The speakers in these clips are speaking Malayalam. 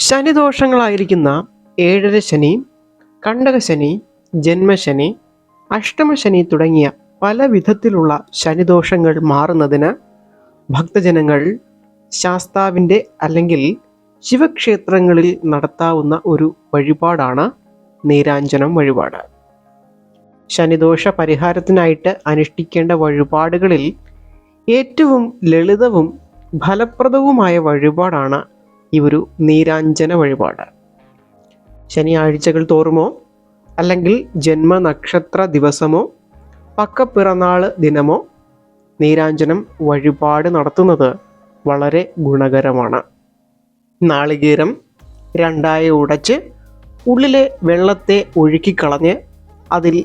ശനിദോഷങ്ങളായിരിക്കുന്ന ഏഴര ശനി കണ്ടകശനി ജന്മശനി അഷ്ടമശനി തുടങ്ങിയ പല വിധത്തിലുള്ള ശനിദോഷങ്ങൾ മാറുന്നതിന് ഭക്തജനങ്ങൾ ശാസ്താവിന്റെ അല്ലെങ്കിൽ ശിവക്ഷേത്രങ്ങളിൽ നടത്താവുന്ന ഒരു വഴിപാടാണ് നീരാഞ്ജനം വഴിപാട്. ശനിദോഷ പരിഹാരത്തിനായിട്ട് അനുഷ്ഠിക്കേണ്ട വഴിപാടുകളിൽ ഏറ്റവും ലളിതവും ഫലപ്രദവുമായ വഴിപാടാണ് ഈ ഒരു നീരാഞ്ജന വഴിപാട്. ശനിയാഴ്ചകൾ തോറുമോ? അല്ലെങ്കിൽ ജന്മനക്ഷത്ര ദിവസമോ? പക്ക പക്കപ്പിറന്നാൾ ദിനമോ? നീരാഞ്ജനം വഴിപാട് നടത്തുന്നത് വളരെ ഗുണകരമാണ്. നാളികേരം രണ്ടായി ഉടച്ച് ഉള്ളിലെ വെള്ളത്തെ ഒഴുക്കിക്കളഞ്ഞ് അതിൽ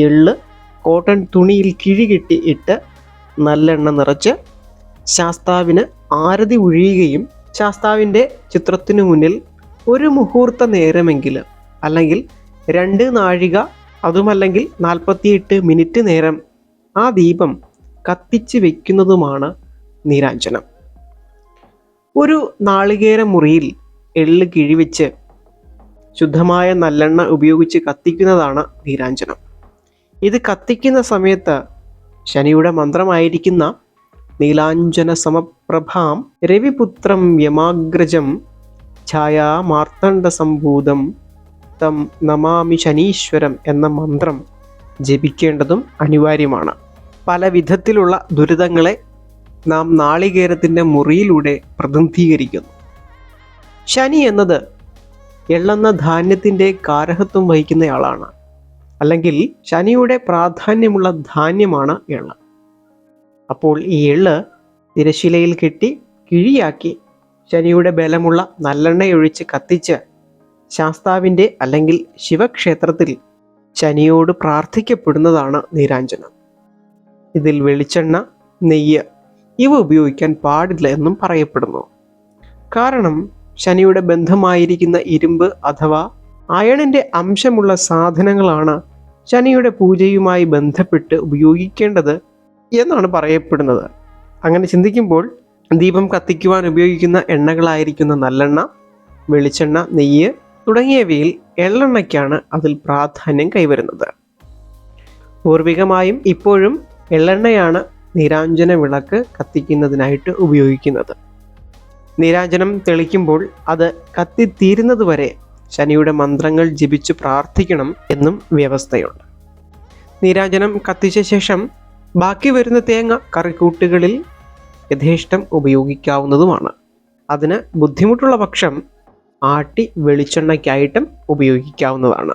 എള്ള് കോട്ടൺ തുണിയിൽ കിഴികെട്ടി ഇട്ട് നല്ലെണ്ണ നിറച്ച് ശാസ്താവിന് ആരതി ഒഴിയുകയും ശാസ്താവിന്റെ ചിത്രത്തിനു മുന്നിൽ ഒരു മുഹൂർത്ത നേരമെങ്കിലും അല്ലെങ്കിൽ രണ്ട് നാഴിക അതുമല്ലെങ്കിൽ നാൽപ്പത്തിയെട്ട് മിനിറ്റ് നേരം ആ ദീപം കത്തിച്ച് വയ്ക്കുന്നതുമാണ് നീരാഞ്ജനം. ഒരു നാളികേര മുറിയിൽ എള്ള് കിഴിവെച്ച് ശുദ്ധമായ നല്ലെണ്ണ ഉപയോഗിച്ച് കത്തിക്കുന്നതാണ് നീരാഞ്ജനം. ഇത് കത്തിക്കുന്ന സമയത്ത് ശനിയുടെ മന്ത്രമായിരിക്കുന്ന നീലാഞ്ജന സമപ്രഭാം രവിപുത്രം യമാഗ്രജം ഛായാമാർത്തണ്ഡസംഭൂതം തം നമാമി ശനീശ്വരം എന്ന മന്ത്രം ജപിക്കേണ്ടതും അനിവാര്യമാണ്. പല വിധത്തിലുള്ള ദുരിതങ്ങളെ നാം നാളികേരത്തിന്റെ മുറിയിലൂടെ പ്രതിനിധീകരിക്കുന്നു. ശനി എന്നത് എള്ളെന്ന ധാന്യത്തിന്റെ കാരഹത്വം വഹിക്കുന്നയാളാണ്. അല്ലെങ്കിൽ ശനിയുടെ പ്രാധാന്യമുള്ള ധാന്യമാണ് എള്ള്. അപ്പോൾ ഈ എള്ള് തിരശിലയിൽ കെട്ടി കിഴിയാക്കി ശനിയുടെ ബലമുള്ള നല്ലെണ്ണയൊഴിച്ച് കത്തിച്ച് ശാസ്താവിന്റെ അല്ലെങ്കിൽ ശിവക്ഷേത്രത്തിൽ ശനിയോട് പ്രാർത്ഥിക്കപ്പെടുന്നതാണ് നീരാഞ്ജനം. ഇതിൽ വെളിച്ചെണ്ണ നെയ്യ് ഇവ ഉപയോഗിക്കാൻ പാടില്ല എന്നും പറയപ്പെടുന്നു. കാരണം ശനിയുടെ ബന്ധമായിരിക്കുന്ന ഇരുമ്പ് അഥവാ അയണിന്റെ അംശമുള്ള സാധനങ്ങളാണ് ശനിയുടെ പൂജയുമായി ബന്ധപ്പെട്ട് ഉപയോഗിക്കേണ്ടത് എന്നാണ് പറയപ്പെടുന്നത്. അങ്ങനെ ചിന്തിക്കുമ്പോൾ ദീപം കത്തിക്കുവാൻ ഉപയോഗിക്കുന്ന എണ്ണകളായിരിക്കുന്ന നല്ലെണ്ണ വെളിച്ചെണ്ണ നെയ്യ് തുടങ്ങിയവയിൽ എള്ളെണ്ണയ്ക്കാണ് അതിൽ പ്രാധാന്യം കൈവരുന്നത്. പൂർവികമായും ഇപ്പോഴും എള്ളെണ്ണയാണ് നിരാഞ്ജന വിളക്ക് കത്തിക്കുന്നതിനായിട്ട് ഉപയോഗിക്കുന്നത്. നിരാഞ്ജനം തെളിക്കുമ്പോൾ അത് കത്തിത്തീരുന്നതുവരെ ശനിയുടെ മന്ത്രങ്ങൾ ജപിച്ച് പ്രാർത്ഥിക്കണം എന്നും വ്യവസ്ഥയുണ്ട്. നീരാഞ്ജനം കത്തിച്ച ശേഷം ബാക്കി വരുന്ന തേങ്ങ കറിക്കൂട്ടുകളിൽ യഥേഷ്ടം ഉപയോഗിക്കാവുന്നതുമാണ്. അതിന് ബുദ്ധിമുട്ടുള്ള പക്ഷം ആട്ടി വെളിച്ചെണ്ണയ്ക്കായിട്ടും ഉപയോഗിക്കാവുന്നതാണ്.